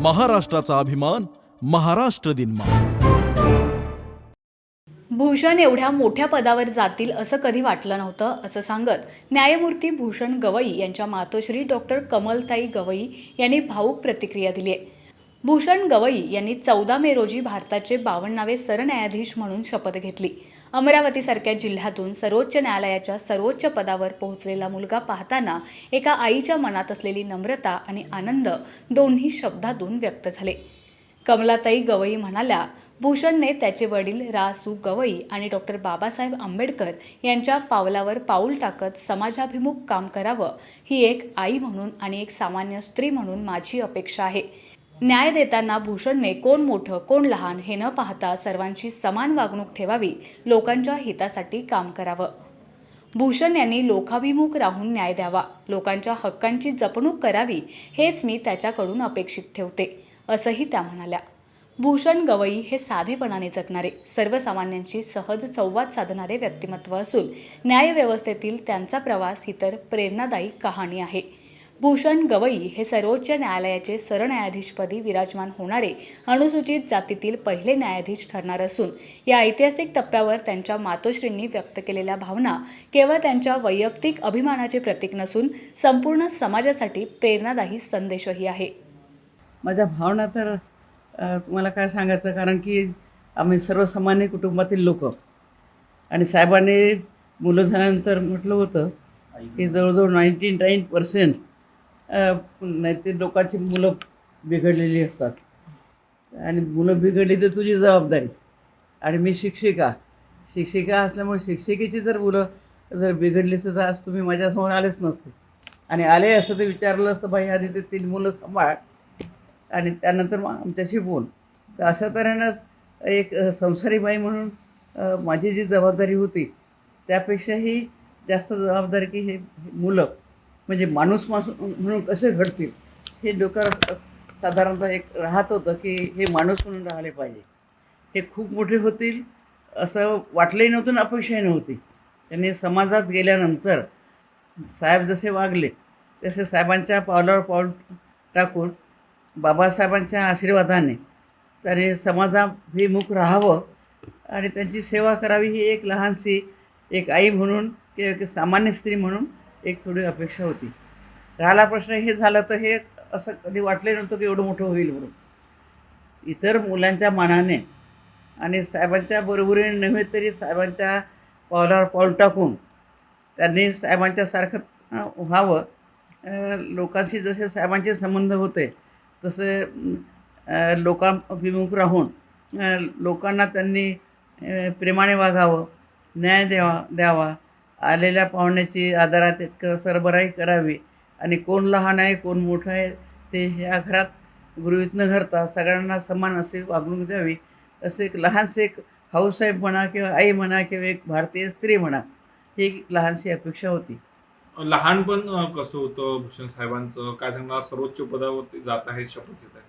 महाराष्ट्राचा अभिमान महाराष्ट्र दिनमा भूषण एवढ्या मोठ्या पदावर जातील असं कधी वाटलं नव्हतं असं सांगत न्यायमूर्ती भूषण गवई यांच्या मातोश्री डॉक्टर कमलताई गवई यांनी भाऊक प्रतिक्रिया दिली आहे. भूषण गवई यांनी चौदा मे रोजी भारताचे बावन्नावे सरन्यायाधीश म्हणून शपथ घेतली. अमरावतीसारख्या जिल्ह्यातून सर्वोच्च न्यायालयाच्या सर्वोच्च पदावर पोहोचलेला मुलगा पाहताना एका आईच्या मनात असलेली नम्रता आणि आनंद दोन्ही शब्दातून व्यक्त झाले. कमलाताई गवई म्हणाल्या भूषणने त्याचे वडील रा सु गवई आणि डॉक्टर बाबासाहेब आंबेडकर यांच्या पावलावर पाऊल टाकत समाजाभिमुख काम करावं ही एक आई म्हणून आणि एक सामान्य स्त्री म्हणून माझी अपेक्षा आहे. न्याय देताना भूषणने कोण मोठं कोण लहान हे न पाहता सर्वांशी समान वागणूक ठेवावी लोकांच्या हितासाठी काम करावं. भूषण यांनी लोकाभिमुख राहून न्याय द्यावा लोकांच्या हक्कांची जपणूक करावी हेच मी त्याच्याकडून अपेक्षित ठेवते असंही त्या म्हणाल्या. भूषण गवई हे साधेपणाने जगणारे सर्वसामान्यांशी सहज संवाद साधणारे व्यक्तिमत्व असून न्यायव्यवस्थेतील त्यांचा प्रवास ही तर प्रेरणादायी कहाणी आहे. भूषण गवई हे सर्वोच्च न्यायालयाचे सरन्यायाधीशपदी विराजमान होणारे अनुसूचित जातीतील पहिले न्यायाधीश ठरणार असून या ऐतिहासिक टप्प्यावर त्यांच्या मातोश्रींनी व्यक्त केलेल्या भावना केवळ त्यांच्या वैयक्तिक अभिमानाचे प्रतीक नसून संपूर्ण समाजासाठी प्रेरणादायी संदेशही आहे. माझ्या भावना तर तुम्हाला काय सांगायचं? कारण की आम्ही सर्वसामान्य कुटुंबातील लोक आणि साहेबांनी मुलं झाल्यानंतर म्हटलं होतं की जवळजवळ नाईन्टी नाईन पर्सेंट ते लोकांची मुलं बिघडलेली असतात. आणि मुलं बिघडली तर तुझी जबाबदारी. आणि मी शिक्षिका. शिक्षिका असल्यामुळे शिक्षिकेची जर मुलं जर बिघडली असतं तर आज तुम्ही माझ्यासमोर आलेच नसते. आणि आले असतं तर विचारलं असतं बाई आधी ते तीन मुलं सांभाळ. आणि त्यानंतर मग आमच्याशी बोल. तर अशा तऱ्हेनं एक संसारी बाई म्हणून माझी जी जबाबदारी होती त्यापेक्षाही जास्त जबाबदारी की हे मुलं म्हणजे माणूस माणूस म्हणून कसे घडतील हे डोक्यावर साधारणतः एक राहत होतं की हे माणूस म्हणून राहिले पाहिजे. हे खूप मोठे होतील असं वाटलंही नव्हतं आणि अपेक्षाही नव्हती. त्यांनी समाजात गेल्यानंतर साहेब जसे वागले तसे साहेबांच्या पावलावर पाऊल टाकून बाबासाहेबांच्या आशीर्वादाने त्याने समाजाभिमुख राहावं आणि त्यांची सेवा करावी ही एक लहानशी एक आई म्हणून किंवा एक सामान्य स्त्री म्हणून एक थोडी अपेक्षा होती. राहिला प्रश्न हे झालं तर हे असं कधी वाटले नव्हतं की एवढं मोठं होईल म्हणून. इतर मुलांच्या मानाने आणि साहेबांच्या बरोबरीने नव्हे तरी साहेबांच्या पावलावर पाऊल टाकून त्यांनी साहेबांच्या सारखं व्हावं. लोकांशी जसे साहेबांचे संबंध होते तसे लोकांभिमुख राहून लोकांना त्यांनी प्रेमाने वागावं न्याय द्यावा द्यावा. आलेल्या पाहुण्याची आदरात इतकं सरबराई करावी. आणि कोण लहान आहे कोण मोठं आहे ते ह्या घरात गृहीत न धरता सगळ्यांना समान असे वागणूक द्यावी. असे एक लहानसे एक हाऊसाहेब म्हणा किंवा आई म्हणा किंवा एक भारतीय स्त्री म्हणा ही एक लहानशी अपेक्षा होती. लहानपण कसं होतं भूषण साहेबांचं? काय सांगणार? सर्वोच्च पदावरती जात आहे शपथ घेत आहे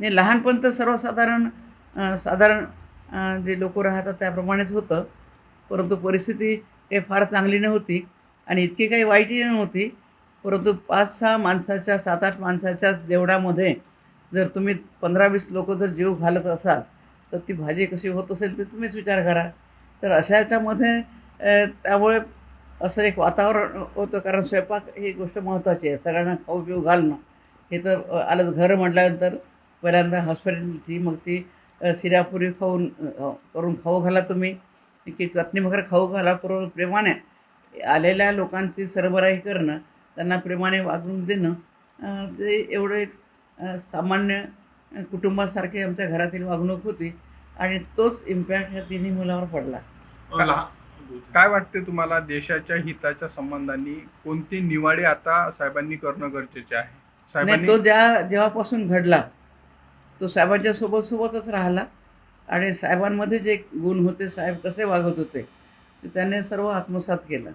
नाही लहानपण तर सर्वसाधारण साधारण जे लोक राहतात त्याप्रमाणेच होतं. परंतु परिस्थिती काही फार चांगली नव्हती आणि इतकी काही वाईटही नव्हती. परंतु पाच सहा माणसाच्या सात आठ माणसाच्या देवडामध्ये जर तुम्ही पंधरा वीस लोक जर जीव घालत असाल तर ती भाजी कशी होत असेल ते तुम्हीच विचार करा. तर अशा याच्यामध्ये त्यामुळे असं एक वातावरण होतं. कारण स्वयंपाक ही गोष्ट महत्त्वाची आहे. सगळ्यांना खाऊ पिऊ घालणं हे तर आलंच घर म्हटल्यानंतर पहिल्यांदा हॉस्पिटलची मग ती सिऱ्यापुरी खाऊन करून खाऊ घाला तुम्ही. की चटणी भाकर खाऊ घाला बरोबर प्रेमाने आलेल्या लोकांची सरबराही करणं त्यांना प्रेमाने वागणूक देणं ते एवढं एक सामान्य कुटुंबासारखी आमच्या घरातील वागणूक होती आणि तोच इम्पॅक्ट ह्या तिन्ही मुलावर पडला. काय वाटते तुम्हाला देशाच्या हिताच्या संबंधांनी कोणती निवाडे आता साहेबांनी करणं गरजेचे आहे? साहेबांनी तो ज्या जेव्हापासून घडला तो साहेबांच्या सोबत सोबतच राहिला. आणि साहेबांमध्ये जे गुण होते साहेब कसे वागत होते ते त्याने सर्व आत्मसात केलं.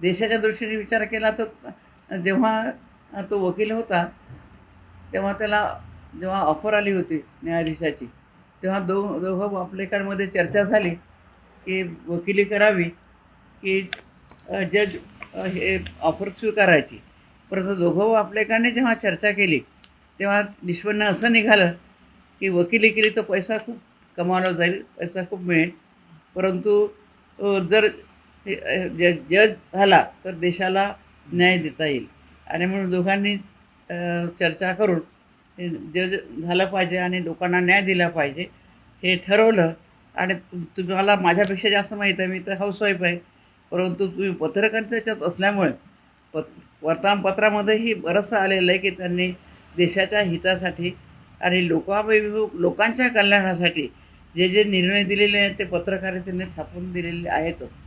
देशाच्या दृष्टीने विचार केला तर जेव्हा तो वकील होता तेव्हा त्याला जेव्हा ऑफर आली होती न्यायाधीशाची तेव्हा दो दोघं बापलेकांमध्ये चर्चा झाली की वकिली करावी की जज हे ऑफर स्वीकारायची. परंतु दोघं आपलेकांनी जेव्हा चर्चा केली तेव्हा निष्पन्न असं निघालं की वकिली केली तर पैसा खूप कमावला जाईल पैसा खूप मिळेल. परंतु जर ज जज झाला तर देशाला न्याय देता येईल. आणि म्हणून दोघांनी चर्चा करून हे जज झालं पाहिजे आणि लोकांना न्याय दिला पाहिजे हे ठरवलं. आणि तुम तुम्हाला माझ्यापेक्षा जास्त माहीत आहे मी तर हाऊसवाईफ आहे. परंतु तुम्ही पत्रकारितेच्यात असल्यामुळे प वर्तमानपत्रामध्येही बरंचसं आलेलं आहे की त्यांनी देशाच्या हितासाठी आणि लोकाभिमुख लोकांच्या कल्याणासाठी जे जे निर्णय दिलेले आहेत ते पत्रकारितेने छापून दिलेले आहेतच.